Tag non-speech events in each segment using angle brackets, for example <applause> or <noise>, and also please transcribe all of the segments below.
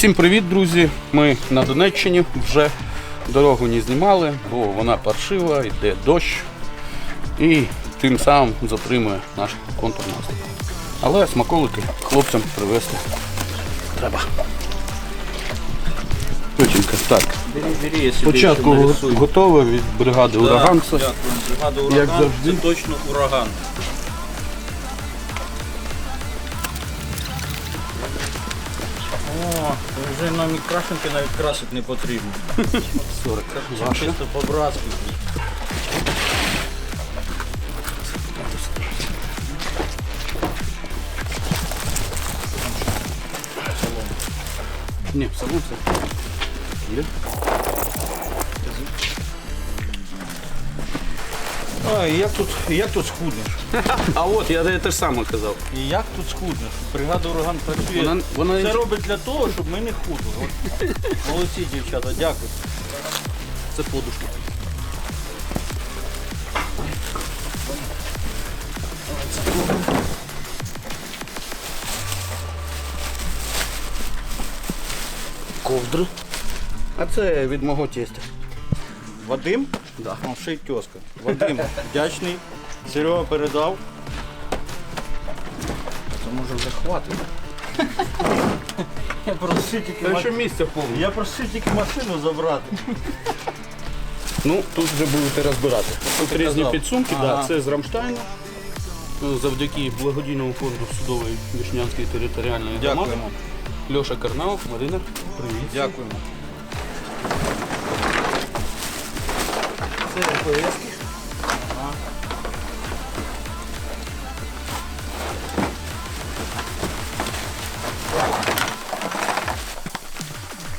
Усім привіт, друзі! Ми на Донеччині вже дорогу не знімали, бо вона паршива, йде дощ і тим самим затримує наш контрнаступ. Але смаколики хлопцям привезти треба. Точенько, так. Спочатку готове від бригади Да, ураган. Дякую. Бригада ураган. Як завжди. Це точно ураган. О, вже нам і крашенки навіть красити не потрібно. 40. Це Ваше. чисто по-братськи. Ні, в салон все. Є. А, і як тут, і як тут схуднеш? <laughs> А от я те ж саме казав. І як тут схуднеш? Бригада ураган працює. Вона, вона Це робить для того, щоб ми не худли. От. <laughs> Молодці, дівчата, дякую. це подушка. Ковдри. А це від мого тестя. Вадим? Да. Он ще тезка. Вадим, вдячний. Серега передав. Це може вже хватить. Я просив тільки, Та ще місця повно. я просив тільки машину забрати. Ну, тут вже будете розбирати. Тут різні казав. підсумки, Ага. да, це з Рамштайну. Ну, Завдяки благодійному фонду судової Вишнянської територіальної громади. Дякуємо. Льоша Карнаух, Марина, привіт. Дякуємо. Це РПС.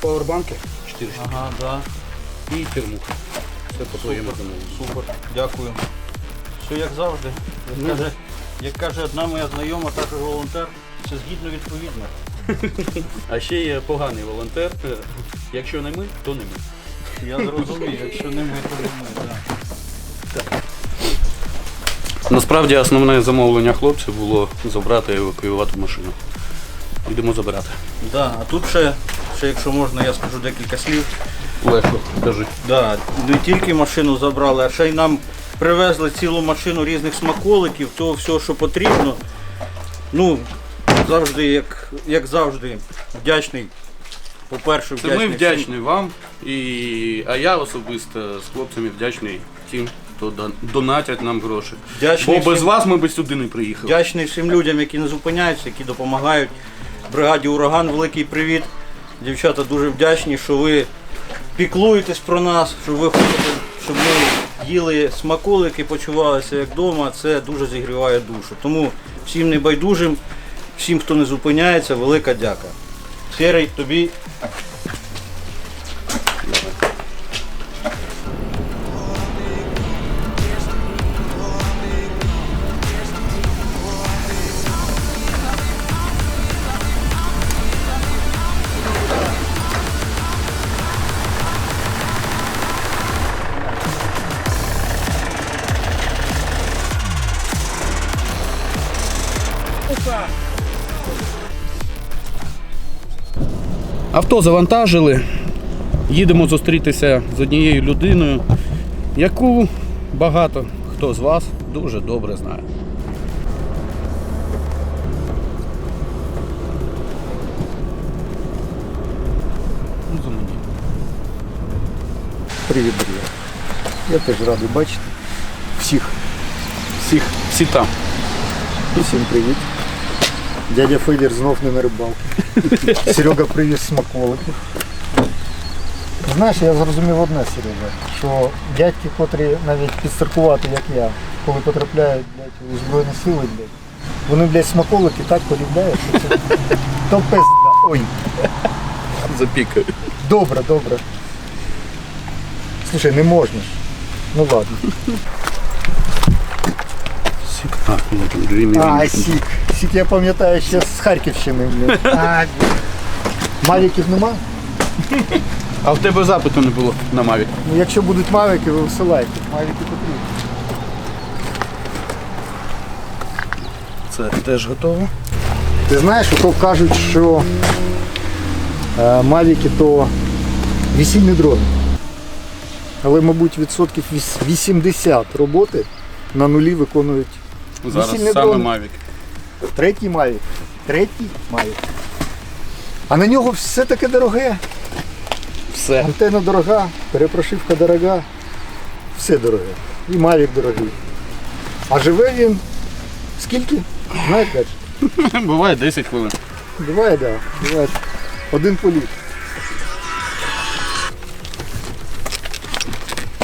Пауербанки 4 штуки. Ага, да. І термуха. Це по твоєму замовленню. Супер. Дякую. Все як завжди. Як, Ну, каже, як каже одна моя знайома, також волонтер, все згідно відповідно. <laughs> А ще є поганий волонтер. Е, Якщо не ми, то не ми. Я зрозумів, якщо не ми, то не ми. Да. Насправді основне замовлення хлопців було забрати і евакуювати машину. Йдемо забирати. Да, а тут ще, ще, якщо можна, я скажу декілька слів. Легко, кажи. Да, не тільки машину забрали, а ще й нам привезли цілу машину різних смаколиків, того всього, що потрібно. Ну, завжди, як, як завжди, вдячний. По-перше, Це ми всім- вдячні вам, і... а я особисто з хлопцями вдячний тим, хто дон- донатять нам гроші. Вдячний Бо без всім- вас ми б сюди не приїхали. Вдячний всім людям, які не зупиняються, які допомагають. Бригаді Ураган, великий привіт. Дівчата дуже вдячні, що ви піклуєтесь про нас, що ви хочете, щоб ми їли смаколики, почувалися як вдома. Це дуже зігріває душу. Тому всім небайдужим, всім, хто не зупиняється, велика дяка. Серий, тобі Авто завантажили. Їдемо зустрітися з однією людиною, яку багато хто з вас дуже добре знає. Ну. Привіт, друзі. Я теж радий бачити всіх. Всіх, всі там. Всім привіт. Дядя Федір знов не на рибалці. <laughs> Серега привіз смаколиків. Знаєш, я зрозумів одне, Серега, що дядьки, котрі навіть підстаркувати, як я, коли потрапляють блядь, у Збройні сили, блядь, вони, блядь, смаколики так полюбляють, що це <laughs> то пизда. Ой, Запікаю. добре, добре. Слушай, не можна. ж. Ну ладно. А, ну дві мілі. А, сік. Сік я пам'ятаю ще з Харківщини. А. Мавіків нема? А в тебе запиту не було на Маві. Ну, якщо будуть мавіки, ви висилайте. Мавіки потрібні. Це теж готово. Ти знаєш, ото кажуть, що е, мавіки то весільні дрони. Але, мабуть, відсотків віс- 80 роботи на нулі виконують Зараз саме дрон. Mavic. третій мавік. Третій мавік. А на нього все таке дороге. Все. Антенна дорога, перепрошивка дорога, все дороге. І Мавік дорогий. А живе він скільки? Знаєте? <laughs> Буває 10 хвилин. Буває, так. Да, буває. Один політ.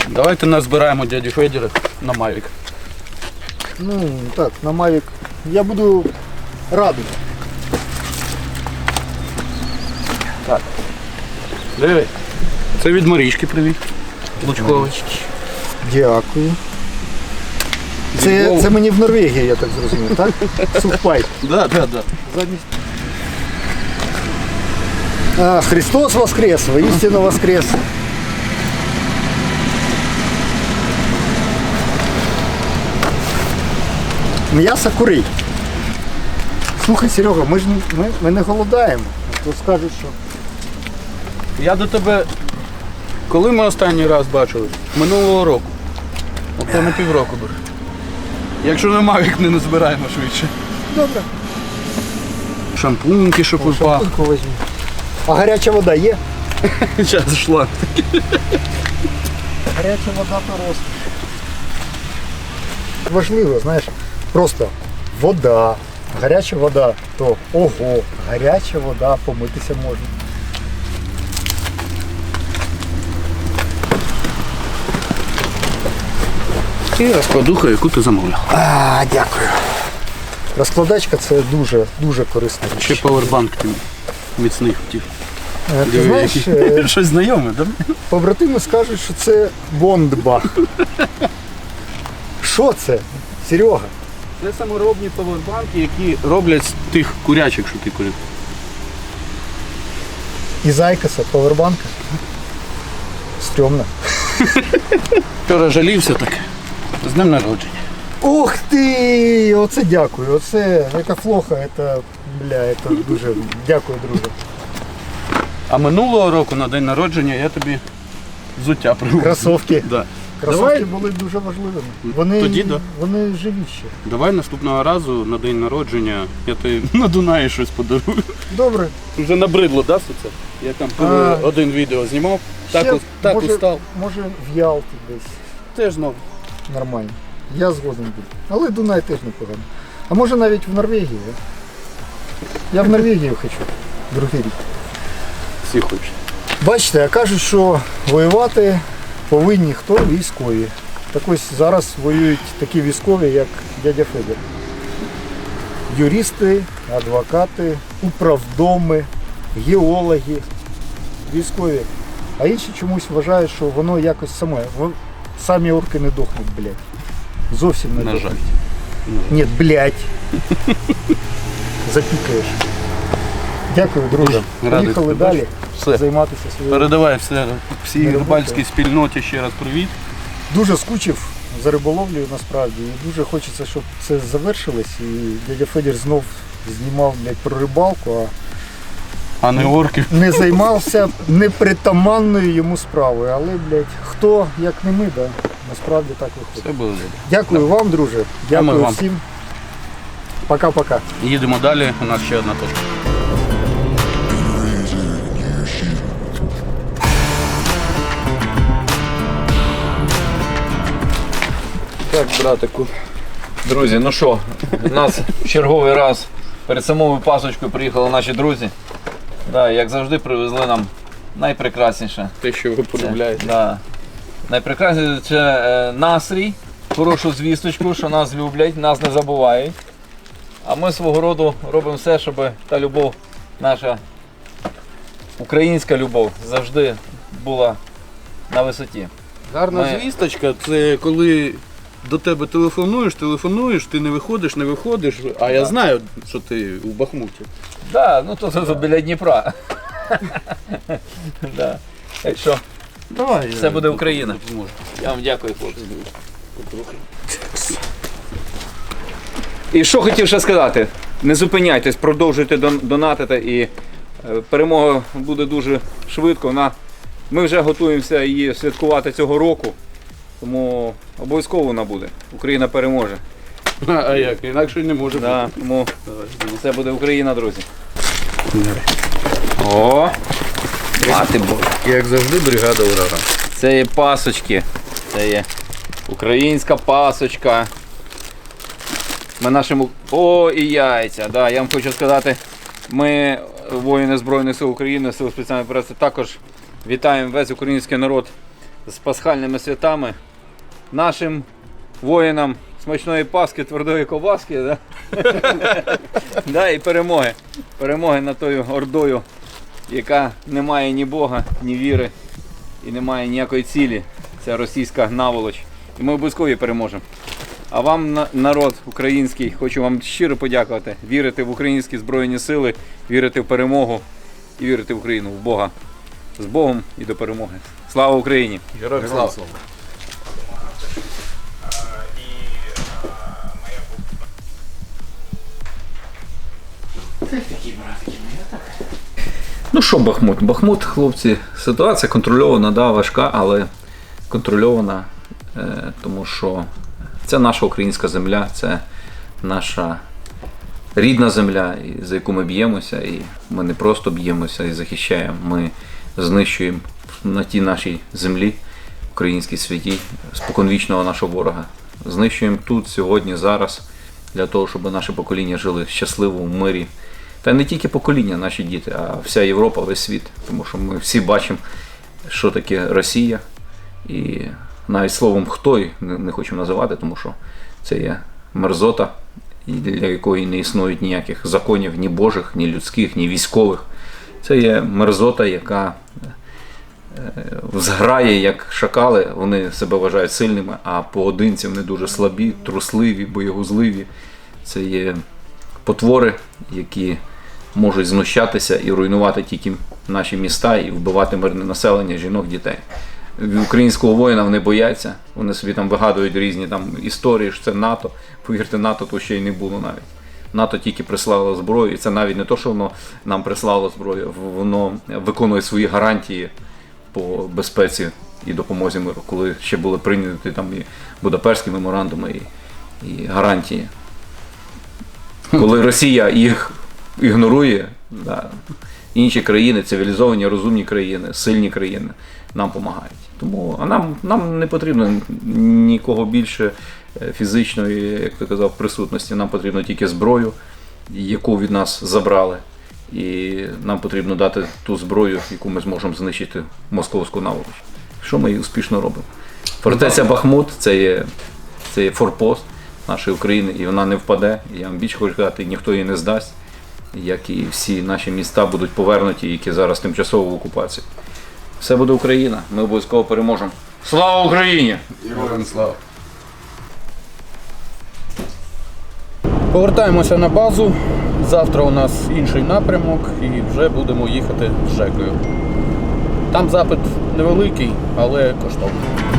Давайте назбираємо дяді Федіра на Mavic. Ну, так, на Мавік. Я буду радий. Диви. Це від Марічки привіт. Лучковий. Дякую. Це, це мені в Норвегії, я так зрозумів, так? <laughs> Сухпайк. Да, да, да. Задність. А, Христос воскрес, воістину воскрес. М'ясо курей. Слухай, Серега, ми ж не- ми, ми не голодаємо. То скажуть, що. Я до тебе. Коли ми останній раз бачили? Минулого року. Ото на півроку буде. Якщо на Mavic не назбираємо швидше. Добре, Шампуньки, щоб упав. шампуньку візьму. А гаряча вода є? <laughs> Зараз йшла. Гаряча вода то розкіш. Важливо, знаєш, просто вода, гаряча вода, то ого, гаряча вода, помитися можна. І розкладуха, яку ти замовляв. А, дякую. Розкладачка це дуже, дуже корисна Ще річ. павербанк ти міцний хотів. Е, Ти Диви, знаєш, який. е, <laughs> Щось знайоме, так? побратими скажуть, що це Бондбах. <laughs> Що це? Серега? Це саморобні павербанки, які роблять з тих курячих, що ти курив. Із Айкоса, повербанка. Стрьомно. Вчора жалівся так. З днем народження. Ух ти! Оце дякую. Оце яка флоха, це, бля, це дуже дякую, друже. А минулого року на день народження я тобі взуття привозив. Кросовки. Да. Кросовки Давай, були дуже важливими. Вони, Тоді да. вони живі ще. давай наступного разу на день народження я тобі на Дунаї щось подарую. Добре. Вже набридло, да, це? Я там А. один відео знімав, так, Ще, ус- так може, устав. Може в Ялті десь Теж знову. нормально. Я згоден буду. Але Дунай теж непогано. А може навіть в Норвегії. а? Я в Норвегію хочу. Другий рік. Всі хочуть. Бачите, а кажуть, що воювати повинні хто військові. Так ось зараз воюють такі військові, як дядя Федір. Юристи, адвокати, управдоми, геологи, військові. А інші чомусь вважають, що воно якось саме. Самі орки не дохнуть, блядь. Зовсім не На дохнуть. жаль. Ні, блядь. Запікаєш. Дякую, друже. Поїхали далі. Все. займатися своєю. Передавай все, всій Не рибальській спільноті ще раз привіт. дуже скучив за риболовлею насправді. І дуже хочеться, щоб це завершилось. І дядя Федір знов знімав блядь, про рибалку, А не орків. не займався непритаманною йому справою. Але, блядь, хто як не ми, да? насправді так виходить. Все буде добре. Дякую вам, друже. Дякую вам. всім. Пока-пока. Їдемо далі, у нас ще одна точка. Так, братику. Друзі, ну що, у нас в черговий раз перед самою пасочкою приїхали наші друзі. Да, як завжди, привезли нам найпрекрасніше. Те, що ви полюбляєте. Да. Найпрекрасніше це е, настрій, хорошу звісточку, що нас люблять, нас не забувають. А ми свого роду робимо все, щоб та любов, наша українська любов, завжди була на висоті. Гарна Ми- звісточка це коли до тебе телефонуєш, телефонуєш, ти не виходиш, не виходиш, а я знаю, що ти у Бахмуті. Да, ну то, то, біля Дніпра. да. Так що Давай. Все буде Україна. Я вам дякую, хлопці. І що хотів ще сказати? Не зупиняйтесь, продовжуйте дон- донатити і Е, Перемога буде дуже швидко. Вона... Ми вже готуємося її святкувати цього року. Тому обов'язково вона буде. Україна переможе. А як? Інакше не може Да, бути. тому Давай, це буде Україна, друзі. О! Мати Бог. Як завжди, бригада ураган. Це є пасочки. Це є українська пасочка. Ми нашому. О, і яйця. Да, я вам хочу сказати, ми, воїни Збройних сил України, сил спеціальної операції, також вітаємо весь український народ з пасхальними святами. Нашим воїнам смачної паски, твердої ковбаски. Да? <laughs> да, і перемоги. Перемоги над тою ордою, яка не має ні Бога, ні віри і немає ніякої цілі. Це російська наволоч. І ми обов'язково переможемо. А вам, народ український, хочу вам щиро подякувати. Вірити в українські збройні сили, вірити в перемогу і вірити в Україну, в Бога. З Богом і до перемоги. Слава Україні! Героям слава. Ну що, Бахмут? Бахмут, хлопці, ситуація контрольована, да, важка, але контрольована, е, тому що це наша українська земля, це наша рідна земля, за яку ми б'ємося, і ми не просто б'ємося і захищаємо, ми знищуємо на тій нашій землі, українській святі, споконвічного нашого ворога. Знищуємо тут, сьогодні, зараз, для того, щоб наше покоління жили щасливо в мирі. Та не тільки покоління, наші діти, а вся Європа, весь світ. Тому що ми всі бачимо, що таке Росія. І навіть словом хто не, хочу називати, тому що це є мерзота, для якої не існують ніяких законів, ні божих, ні людських, ні військових. Це є мерзота, яка е, зграє, як шакали, вони себе вважають сильними, а поодинці вони дуже слабі, трусливі, боєгузливі. Це є потвори, які можуть знущатися і руйнувати тільки наші міста і вбивати мирне населення, жінок, дітей. Українського воїна вони бояться, вони собі там вигадують різні там історії, що це НАТО. Повірте, НАТО то ще й не було навіть. НАТО тільки прислало зброю, і це навіть не то, що воно нам прислало зброю, воно виконує свої гарантії по безпеці і допомозі миру, коли ще були прийняті там і Будапештські меморандуми і, і гарантії. Коли Росія їх ігнорує, да, інші країни, цивілізовані, розумні країни, сильні країни нам допомагають. Тому а нам, нам не потрібно нікого більше е, фізичної, як ти казав, присутності. Нам потрібно тільки зброю, яку від нас забрали. І нам потрібно дати ту зброю, яку ми зможемо знищити московську наволоч. Що ми успішно робимо. Фортеця Бахмут це є, це є форпост нашої України, і вона не впаде. І Я вам більше хочу сказати, ніхто її не здасть, як і всі наші міста будуть повернуті, які зараз тимчасово в окупації. Все буде Україна, ми обов'язково переможемо. Слава Україні! Героям слава. Повертаємося на базу. Завтра у нас інший напрямок і вже будемо їхати з Жекою. Там запит невеликий, але коштовний.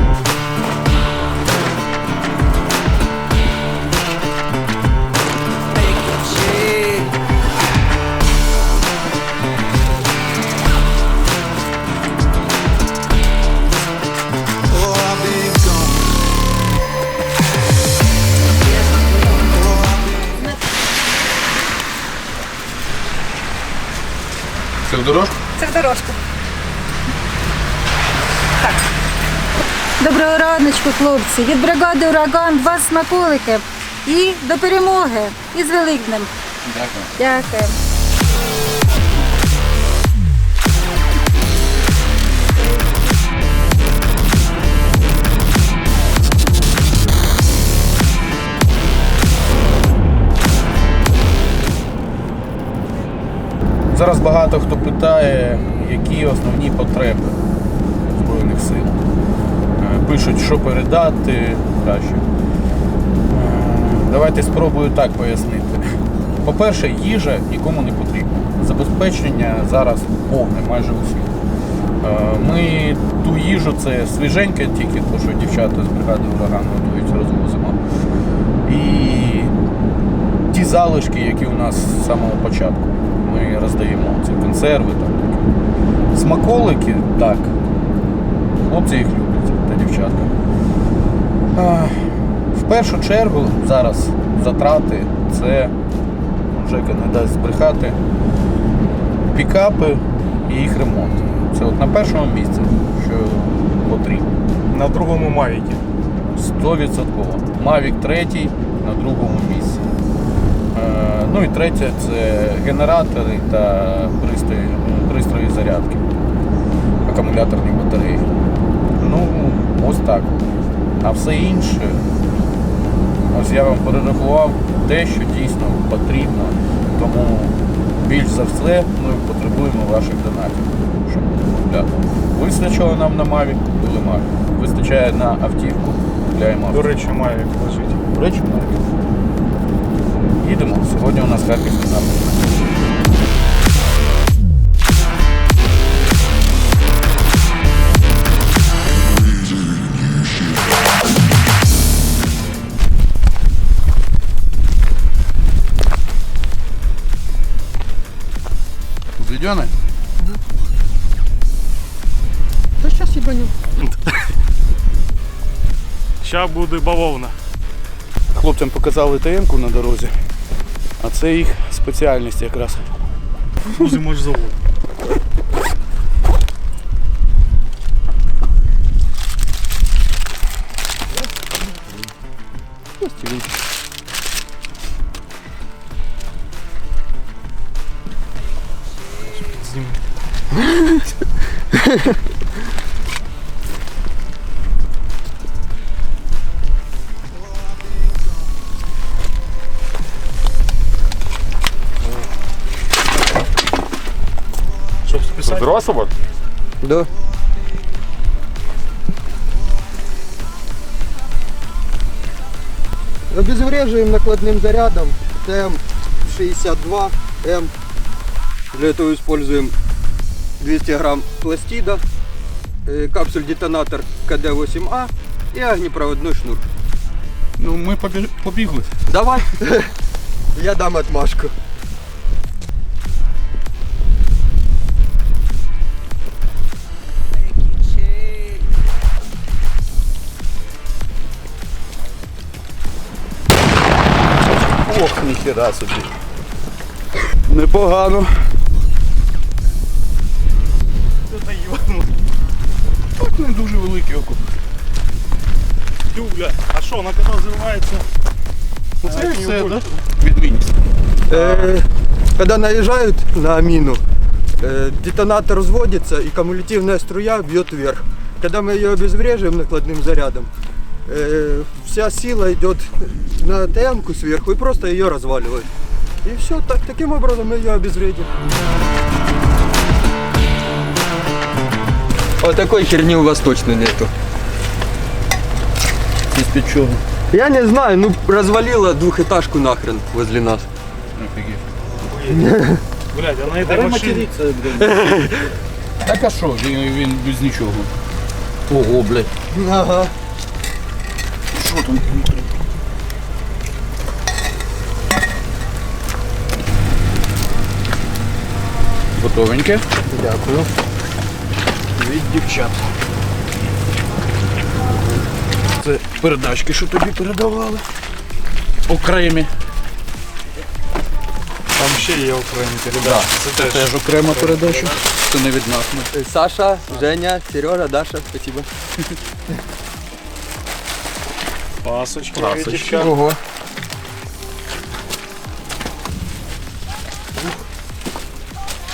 В дорожку? Це в дорожку. Так. Доброго раночку, хлопці. Від бригади ураган два смаколики. І до перемоги. І з Великднем. Дякую. Дякую. Зараз багато хто питає, які основні потреби Збройних сил. Е, Пишуть, що передати краще. Е, Давайте спробую так пояснити. По-перше, їжа нікому не потрібна. Забезпечення зараз повне майже усіх. Е, Ми ту їжу, це свіженьке тільки, то що дівчата з бригади ураган готують, розвозимо. І ті залишки, які у нас з самого початку, роздаємо. Це консерви. там. Смаколики, так. Хлопці їх люблять та дівчатка. В першу чергу зараз затрати це, Жека не дасть збрехати, пікапи і їх ремонт. Це от на першому місці, що потрібно. На другому мавіки. 100%. Mavic 3 на другому місці. Ну і третє це генератори та пристрої, пристрої зарядки. Акумуляторні батареї. Ну, ось так. А все інше, ось я вам перерахував те, що дійсно потрібно. Тому більш за все ми потребуємо ваших донатів. Щоб купляти. Вистачило нам на Mavic, купили Mavic. Вистачає на автівку, купляємо До речі, мавік лежить. до речі, Mavic. Їдемо. Сьогодні у нас Харківський напрямок. Заведены? Ща буде бавовна. Хлопцям показали ТМ-ку на дорозі, а це їх спеціальність якраз. Бузи може завод. Щоб списати. Взрослого? Да. Обезвреживаем накладным зарядом ТМ-62М. Для этого используем 200 грамм пластида, э, капсуль-детонатор КД-8А и огнепроводной шнур. Ну, ми побі- побігли. Давай, <laughs> я дам отмашку. ніхера собі. Непогано. Так не дуже великий окуп. Дюля. А що, вона коли називається? Це все, да? Відмінність. Э, Когда наезжают на мину, э, детонатор взводится и кумулятивная струя бьет вверх. Когда мы ее обезвреживаем накладным зарядом, э, вся сила идет на ТМ-ку сверху и просто ее разваливает. И все, так, таким образом мы ее обезвредим. Вот такой херни у вас точно нету. Із-під чого? Я не знаю, ну развалила двухэтажку нахрен возле нас. Офігеть. Блядь, а на этой машине... Так а що, він, він без нічого. Ого, блядь. Ага. Там внутрі? Готовеньке. Дякую. Від дівчат. Це передачки, що тобі передавали. Окремі. Там ще є окремі передачі. Це теж. Теж окрема передача. Це не від нас. Саша, Женя, Сережа, Даша, спасибо. Пасочки. Пасочки. Ого.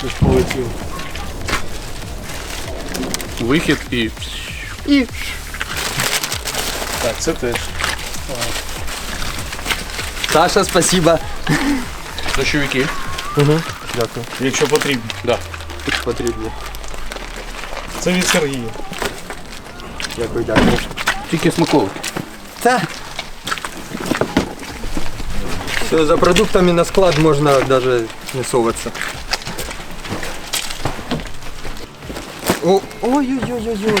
Ти ж полетів. Вихід і. І Так, це теж. Саша, спасибо. Дощовики. Якщо потрібно. Да. Потрібно. Це від Сергія. Дякую, дякую. Тільки смаковики. Та. Все, за продуктами на склад можно даже не соваться. Ой-ой-ой-ой-ой.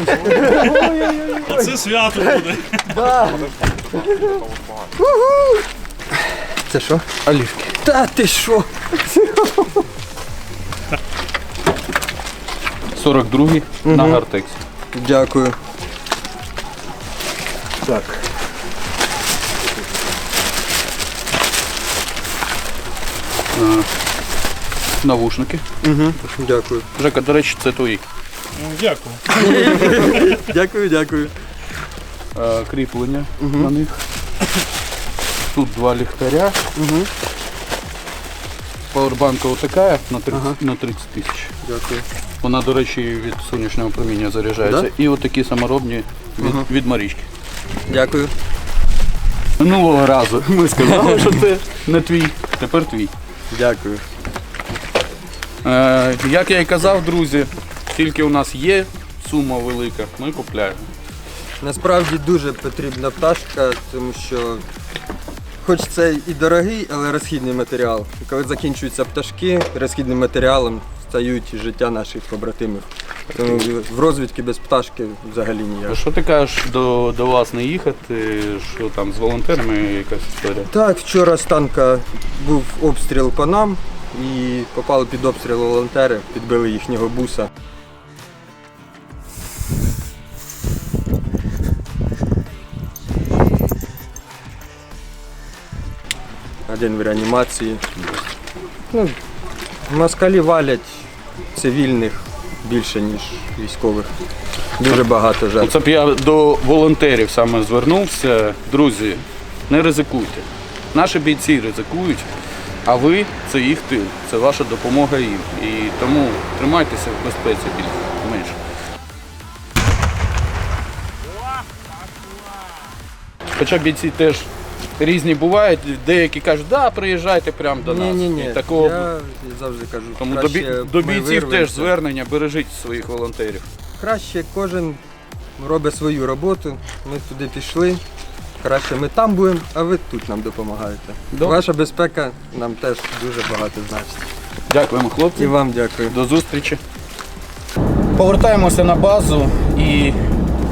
А це свято буде. Да. Це що? Олівки. Та ти що? 42 на Гартексі. Дякую. Так. Навушники. Угу. Дякую. Жека, до речі, це твої. Ну, дякую. <laughs> Дякую, дякую. Е, Кріплення на них. Тут два ліхтаря. Угу. Пауербанка отака на 30, на 30 тисяч. Дякую. Вона, до речі, від сонячного проміння заряджається. Да? І отакі саморобні від, Ага. від Марічки. Дякую. Минулого разу ми сказали, що це не твій, тепер твій. Дякую. Е, як я і казав, друзі, тільки у нас є сума велика, ми купляємо. Насправді дуже потрібна пташка, тому що хоч це і дорогий, але розхідний матеріал. І коли закінчуються пташки, розхідним матеріалом стають життя наших побратимів. Тому в розвідки без пташки взагалі ніяк. Що ти кажеш до, до вас не їхати, що там з волонтерами якась історія? Так, вчора з танка був обстріл по нам і попали під обстріл волонтери, підбили їхнього буса. Один в реанімації. Ну, москалі валять цивільних більше, ніж військових. Дуже багато жертв. Оце б я до волонтерів саме звернувся. Друзі, не ризикуйте. Наші бійці ризикують, а ви це їх тил, це ваша допомога їм. І тому тримайтеся в безпеці більш-менш. Хоча бійці теж різні бувають, деякі кажуть, да, приїжджайте прямо до нас. Ні, ні, ні. І такого Я завжди кажу, Тому до, краще до ми бійців теж вирвемося. звернення, бережіть своїх волонтерів. Краще кожен робить свою роботу. Ми туди пішли. Краще ми там будемо, а ви тут нам допомагаєте. Добре. Ваша безпека нам теж дуже багато значить. Дякуємо, хлопці. І вам дякую. До зустрічі. Повертаємося на базу і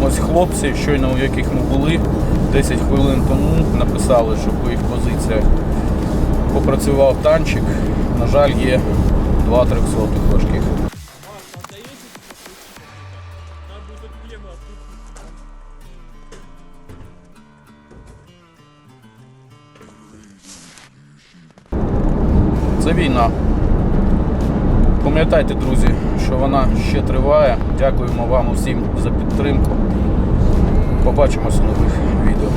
ось хлопці, щойно у яких ми були 10 хвилин тому, написали, що по їх позиціях попрацював танчик. На жаль, є два трьохсотих важких. Це війна. Пам'ятайте, друзі, що вона ще триває. Дякуємо вам усім за підтримку. Побачимося у нових відео.